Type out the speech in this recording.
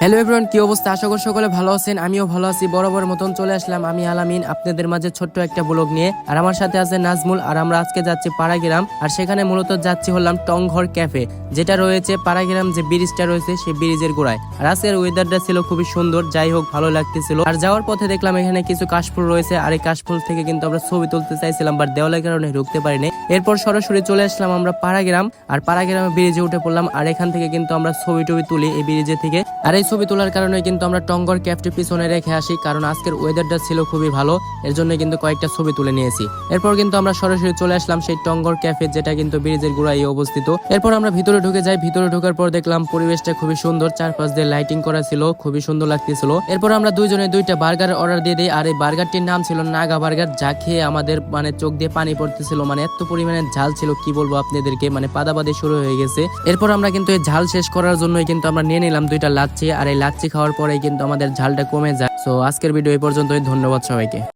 Hello everyone কি অবস্থা? আশা করি সকলে ভালো আছেন, আমিও ভালো আছি। বরাবর মতন চলে আসলাম আমি আলামিন আপনাদের মাঝে ছোট্ট একটা ব্লগ নিয়ে। আর আমার সাথে আছে নাজমুল, আর আমরা আজকে যাচ্ছি পাড়াগ্রাম। আর সেখানে মূলত যাচ্ছি হলাম টংঘর ক্যাফে, যেটা রয়েছে পাড়াগ্রাম যে ব্রিজটা রয়েছে সেই ব্রিজের গোড়ায়। আর আজকের ওয়েদারটা ছিল খুবই সুন্দর, যাই হোক ভালো লাগতেছিল। আর যাওয়ার পথে দেখলাম এখানে কিছু কাশফুল রয়েছে, আর এই কাশফুল থেকে কিন্তু আমরা ছবি তুলতে চাইছিলাম বাট দেওয়ালের কারণে ঢুকতে পারিনি। এরপর সরাসরি চলে আসলাম আমরা পাড়াগ্রাম, আর পাড়াগ্রামে ব্রিজে উঠে পড়লাম, আর এখান থেকে কিন্তু আমরা ছবি টবি তুলি এই ব্রিজে থেকে। আর এই ছবি তোলার কারণে কিন্তু আমরা টঙ্গর ক্যাফটি পিছনে রেখে আসি, কারণ আজকের ওয়েদারটা ছিল খুবই ভালো, এর জন্য কিন্তু কয়েকটা ছবি তুলে নিয়েছি। এরপর কিন্তু আমরা সরাসরি চলে আসলাম সেই টঙ্গর ক্যাফে, যেটা কিন্তু ব্রিজের গোড়ায় অবস্থিত। এরপর আমরা ভিতরে ঢুকে যাই, ভিতরে ঢোকার পর দেখলাম পরিবেশটা খুবই সুন্দর, চারপাশ দিয়ে লাইটিং করা ছিল, খুবই সুন্দর লাগতেছিল। এরপর আমরা দুইজনে দুইটা বার্গার অর্ডার দিয়ে দিই, আর এই বার্গারটির নাম ছিল নাগা বার্গার, যা খেয়ে আমাদের মানে চোখ দিয়ে পানি পড়তেছিল মানে এত পরিমাণে ঝাল ছিল, কি বলব আপনাদেরকে মানে পাদাবাদি শুরু হয়ে গেছে। এরপর আমরা কিন্তু এই ঝাল শেষ করার জন্যই কিন্তু আমরা নিয়ে নিলাম দুইটা লাচ্ছি আর এই লাচ্ছি খাওয়ার পরেই কিন্তু আমাদের ঝালটা কমে যায়। তো আজকের ভিডিও এই পর্যন্তই। ধন্যবাদ সবাইকে।